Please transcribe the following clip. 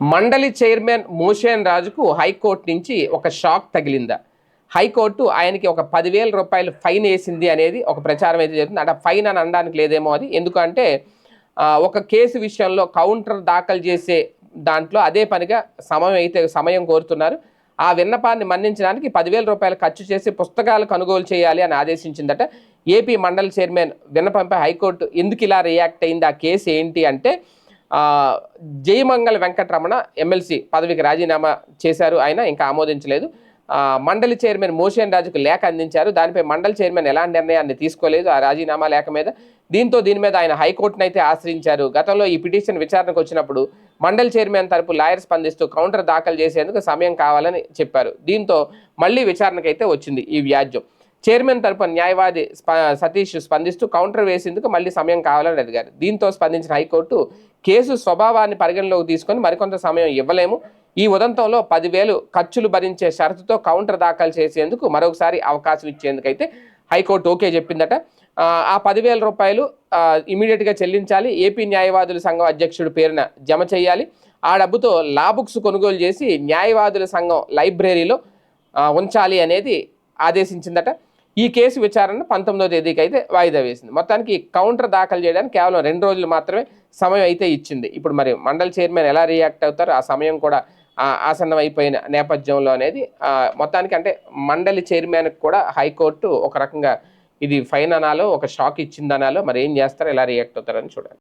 మండలి chairman motion రాజుకు high court నుంచి ఒక షాక్ తగిలిందా. హైకోర్టు ఆయనకి ఒక పదివేల రూపాయలు ఫైన్ వేసింది అనేది ఒక ప్రచారం అయితే జరుగుతుంది. అంటే ఫైన్ అని అనడానికి లేదేమో అది. ఎందుకంటే ఒక కేసు విషయంలో కౌంటర్ దాఖలు చేసే దాంట్లో అదే పనిగా సమయం అయితే సమయం కోరుతున్నారు. ఆ విన్నపాన్ని మన్నించడానికి పదివేల రూపాయలు ఖర్చు చేసి పుస్తకాలు కొనుగోలు చేయాలి అని ఆదేశించిందట. ఏపీ మండలి చైర్మన్ విన్నపంపై హైకోర్టు ఎందుకు ఇలా రియాక్ట్ అయింది? ఆ కేసు ఏంటి అంటే జయమంగళ వెంకటరమణ ఎమ్మెల్సీ పదవికి రాజీనామా చేశారు. ఆయన ఇంకా ఆమోదించలేదు. మండలి చైర్మన్ మోషన్ రాజుకు లేఖ అందించారు. దానిపై మండలి చైర్మన్ ఎలాంటి నిర్ణయాన్ని తీసుకోలేదు? ఆ రాజీనామా లేఖ మీద. దీంతో దీని మీద ఆయన హైకోర్టును అయితే ఆశ్రయించారు. గతంలో ఈ పిటిషన్ విచారణకు వచ్చినప్పుడు మండలి చైర్మన్ తరపు లాయర్ స్పందిస్తూ కౌంటర్ దాఖలు చేసేందుకు సమయం కావాలని చెప్పారు. దీంతో మళ్ళీ విచారణకైతే వచ్చింది ఈ వ్యాజ్యం. చైర్మన్ తరపున న్యాయవాది స్ప- సతీష్ స్పందిస్తూ కౌంటర్ వేసేందుకు మళ్ళీ సమయం కావాలని అడిగారు. దీంతో స్పందించిన హైకోర్టు కేసు స్వభావాన్ని పరిగణలోకి తీసుకొని మరికొంత సమయం ఇవ్వలేము. ఈ ఉదంతంలో పదివేలు ఖర్చులు భరించే షరతుతో కౌంటర్ దాఖలు చేసేందుకు మరొకసారి అవకాశం ఇచ్చేందుకైతే హైకోర్టు ఓకే చెప్పిందట. ఆ, పదివేల రూపాయలు ఇమీడియట్గా చెల్లించాలి. ఏపీ న్యాయవాదుల సంఘం అధ్యక్షుడు పేరున జమ చేయాలి. ఆ డబ్బుతో లా బుక్స్ కొనుగోలు చేసి న్యాయవాదుల సంఘం లైబ్రరీలో ఉంచాలి అనేది ఆదేశించిందట. ఈ కేసు విచారణ పంతొమ్మిదో తేదీకి అయితే వాయిదా వేసింది. మొత్తానికి కౌంటర్ దాఖలు చేయడానికి కేవలం రెండు రోజులు మాత్రమే సమయం అయితే ఇచ్చింది. ఇప్పుడు మరి మండలి చైర్మన్ ఎలా రియాక్ట్ అవుతారు? ఆ సమయం కూడా ఆసన్నమైపోయిన ఆసన్నం అయిపోయిన నేపథ్యంలో అనేది మొత్తానికి అంటే మండలి చైర్మన్కి కూడా హైకోర్టు ఒక రకంగా ఇది ఫైన్ అనాలో ఒక షాక్ ఇచ్చిందనాలో మరి ఏం చేస్తారో? ఎలా రియాక్ట్ అవుతారని చూడాలి.